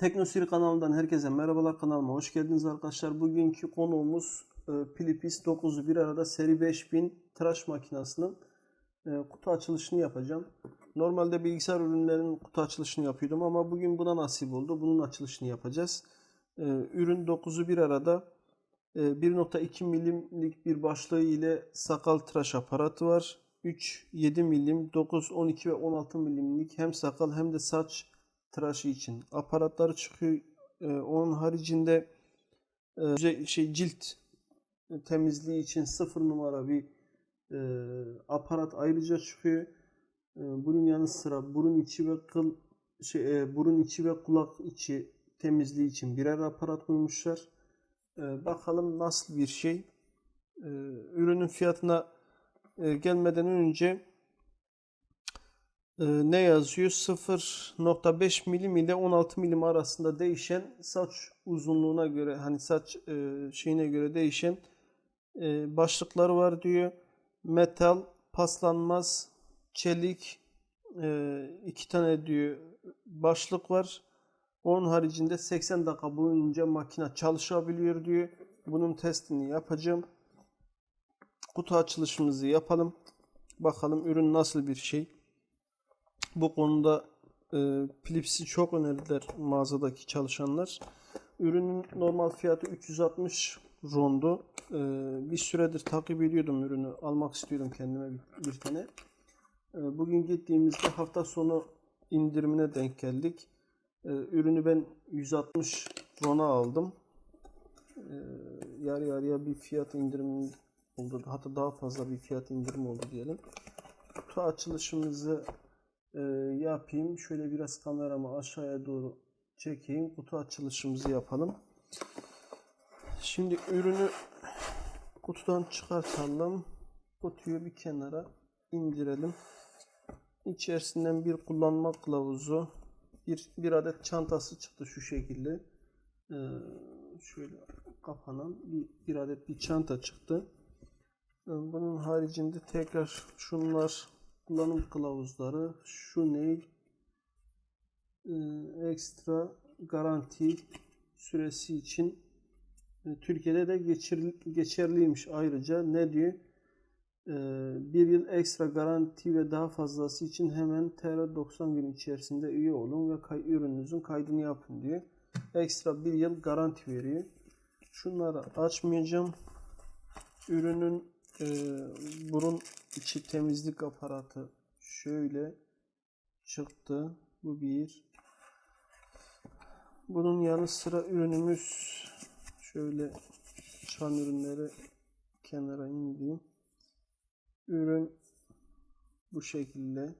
Teknosiri kanalından herkese merhabalar kanalıma hoş geldiniz arkadaşlar. Bugünkü konuğumuz e, Philips 9'u bir arada seri 5000 tıraş makinesinin e, kutu açılışını yapacağım. Normalde bilgisayar ürünlerinin kutu açılışını yapıyordum ama bugün buna nasip oldu. Bunun açılışını yapacağız. E, ürün 9'u bir arada e, 1.2 milimlik bir başlığı ile sakal tıraş aparatı var. 3, 7 milim, 9, 12 ve 16 milimlik hem sakal hem de saç tıraşı için aparatları çıkıyor. Ee, onun haricinde e, şey- şey cilt temizliği için sıfır numara bir e, aparat ayrıca çıkıyor. E, bunun yanı sıra burun içi ve kıl şey e, burun içi ve kulak içi temizliği için birer aparat koymuşlar. E, bakalım nasıl bir şey. E, ürünün fiyatına e, gelmeden önce ne yazıyor? 0.5 milim ile 16 milim arasında değişen saç uzunluğuna göre hani saç e, şeyine göre değişen e, başlıklar var diyor. Metal, paslanmaz, çelik e, iki tane diyor başlık var. Onun haricinde 80 dakika boyunca makine çalışabiliyor diyor. Bunun testini yapacağım. Kutu açılışımızı yapalım. Bakalım ürün nasıl bir şey. Bu konuda e, Philips'i çok önerdiler mağazadaki çalışanlar. Ürünün normal fiyatı 360 rondu. E, bir süredir takip ediyordum ürünü. Almak istiyordum kendime bir, bir tane. E, bugün gittiğimizde hafta sonu indirimine denk geldik. E, ürünü ben 160 rona aldım. E, yarı yarıya bir fiyat indirimi oldu. Hatta daha fazla bir fiyat indirimi oldu diyelim. Kutu açılışımızı e, yapayım. Şöyle biraz kameramı aşağıya doğru çekeyim. Kutu açılışımızı yapalım. Şimdi ürünü kutudan çıkartalım. Kutuyu bir kenara indirelim. İçerisinden bir kullanma kılavuzu, bir, bir adet çantası çıktı şu şekilde. Ee, şöyle kapanan bir, bir adet bir çanta çıktı. Ee, Bunun haricinde tekrar şunlar kullanım kılavuzları. Şu ne? Ee, ekstra garanti süresi için e, Türkiye'de de geçerliymiş ayrıca. Ne diyor? Ee, bir yıl ekstra garanti ve daha fazlası için hemen TR 90 gün içerisinde üye olun ve kay, ürününüzün kaydını yapın diyor. Ekstra bir yıl garanti veriyor. Şunları açmayacağım. Ürünün e, burun içi temizlik aparatı şöyle çıktı. Bu bir. Bunun yanı sıra ürünümüz şöyle çıkan ürünleri kenara indireyim. Ürün bu şekilde.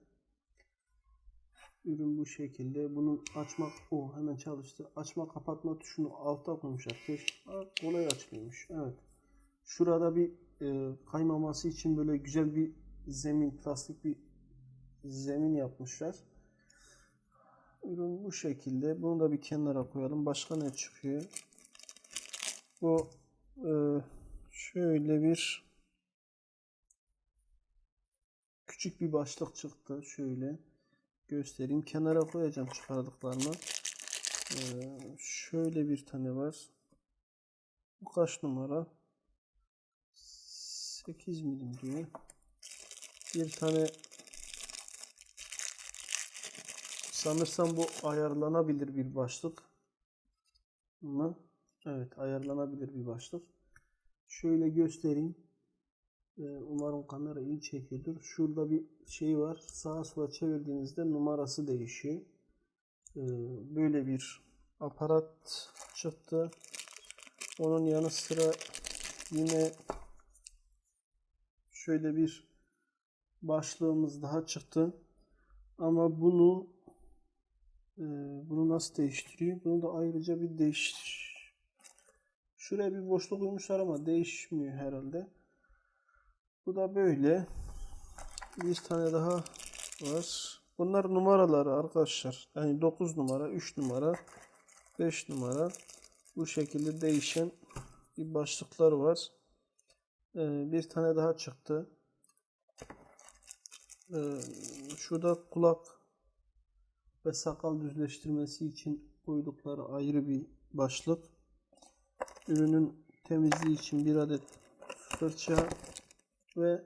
Ürün bu şekilde. Bunun açmak o hemen çalıştı. Açma kapatma tuşunu altta koymuşlar. Keşke kolay açılıyormuş. Evet. Şurada bir e, kaymaması için böyle güzel bir zemin, plastik bir zemin yapmışlar. Ürün bu şekilde. Bunu da bir kenara koyalım. Başka ne çıkıyor? Bu e, şöyle bir küçük bir başlık çıktı. Şöyle göstereyim. Kenara koyacağım çıkardıklarımı. E, şöyle bir tane var. Bu kaç numara? 8 milim diyor. Bir tane sanırsam bu ayarlanabilir bir başlık mı? Evet ayarlanabilir bir başlık. Şöyle göstereyim. Ee, umarım kamera iyi çekiyordur. Şurada bir şey var. Sağa sola çevirdiğinizde numarası değişiyor. Ee, böyle bir aparat çıktı. Onun yanı sıra yine şöyle bir başlığımız daha çıktı. Ama bunu e, bunu nasıl değiştiriyor? Bunu da ayrıca bir değiş Şuraya bir boşluk koymuşlar ama değişmiyor herhalde. Bu da böyle. Bir tane daha var. Bunlar numaraları arkadaşlar. Yani 9 numara, 3 numara, 5 numara. Bu şekilde değişen bir başlıklar var. Ee, bir tane daha çıktı. Ee, şurada kulak ve sakal düzleştirmesi için koydukları ayrı bir başlık. Ürünün temizliği için bir adet fırça ve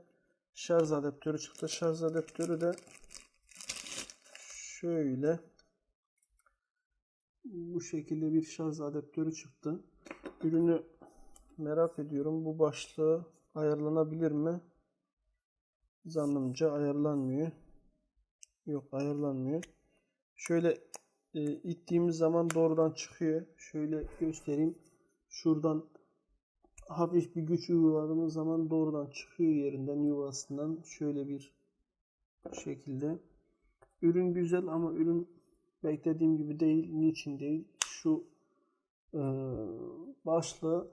şarj adaptörü çıktı. Şarj adaptörü de şöyle bu şekilde bir şarj adaptörü çıktı. Ürünü merak ediyorum. Bu başlığı ayarlanabilir mi? Zannımca ayarlanmıyor. Yok ayarlanmıyor. Şöyle e, ittiğimiz zaman doğrudan çıkıyor. Şöyle göstereyim. Şuradan hafif bir güç uyguladığımız zaman doğrudan çıkıyor yerinden yuvasından. Şöyle bir şekilde. Ürün güzel ama ürün beklediğim gibi değil. Niçin değil? Şu e, başlığı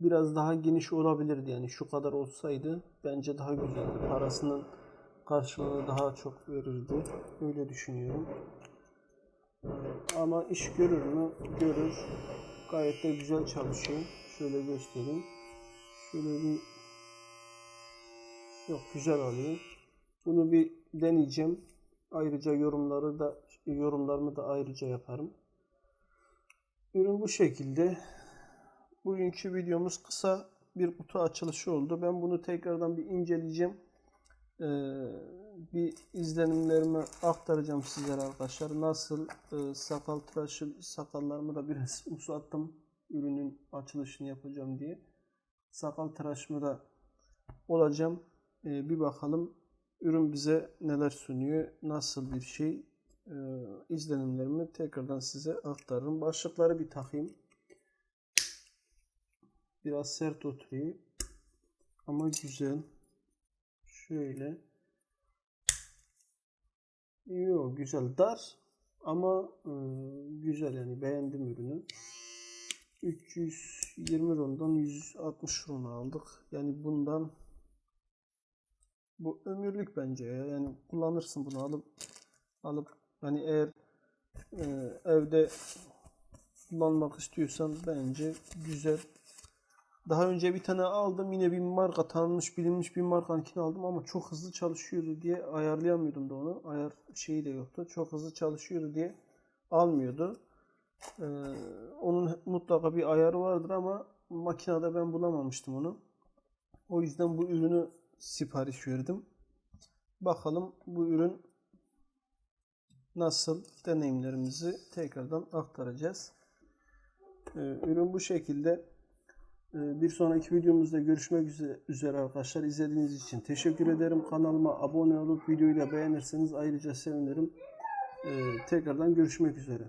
biraz daha geniş olabilirdi. Yani şu kadar olsaydı bence daha güzeldi. Parasının karşılığını daha çok verirdi. Öyle düşünüyorum. Ama iş görür mü? Görür. Gayet de güzel çalışıyor. Şöyle göstereyim. Şöyle bir Yok güzel alıyor. Bunu bir deneyeceğim. Ayrıca yorumları da yorumlarımı da ayrıca yaparım. Ürün bu şekilde. Bugünkü videomuz kısa bir kutu açılışı oldu. Ben bunu tekrardan bir inceleyeceğim. Ee, bir izlenimlerimi aktaracağım sizlere arkadaşlar. Nasıl e, sakal tıraşı sakallarımı da biraz uzattım. Ürünün açılışını yapacağım diye. Sakal tıraşımı da olacağım. Ee, bir bakalım ürün bize neler sunuyor, nasıl bir şey ee, izlenimlerimi tekrardan size aktarırım. Başlıkları bir takayım. Biraz sert oturuyor. Ama güzel. Şöyle. Yok güzel. Dar ama e, güzel yani beğendim ürünü. 320 rondan 160 ron aldık. Yani bundan bu ömürlük bence ya. Yani kullanırsın bunu alıp alıp hani eğer e, evde kullanmak istiyorsan bence güzel. Daha önce bir tane aldım yine bir marka tanınmış bilinmiş bir markankini aldım ama çok hızlı çalışıyordu diye ayarlayamıyordum da onu. Ayar şeyi de yoktu. Çok hızlı çalışıyordu diye almıyordu. Ee, onun mutlaka bir ayarı vardır ama makinede ben bulamamıştım onu. O yüzden bu ürünü sipariş verdim. Bakalım bu ürün nasıl deneyimlerimizi tekrardan aktaracağız. Ee, ürün bu şekilde. Ee, bir sonraki videomuzda görüşmek üze- üzere arkadaşlar. İzlediğiniz için teşekkür ederim. Kanalıma abone olup videoyu da beğenirseniz ayrıca sevinirim. Ee, tekrardan görüşmek üzere.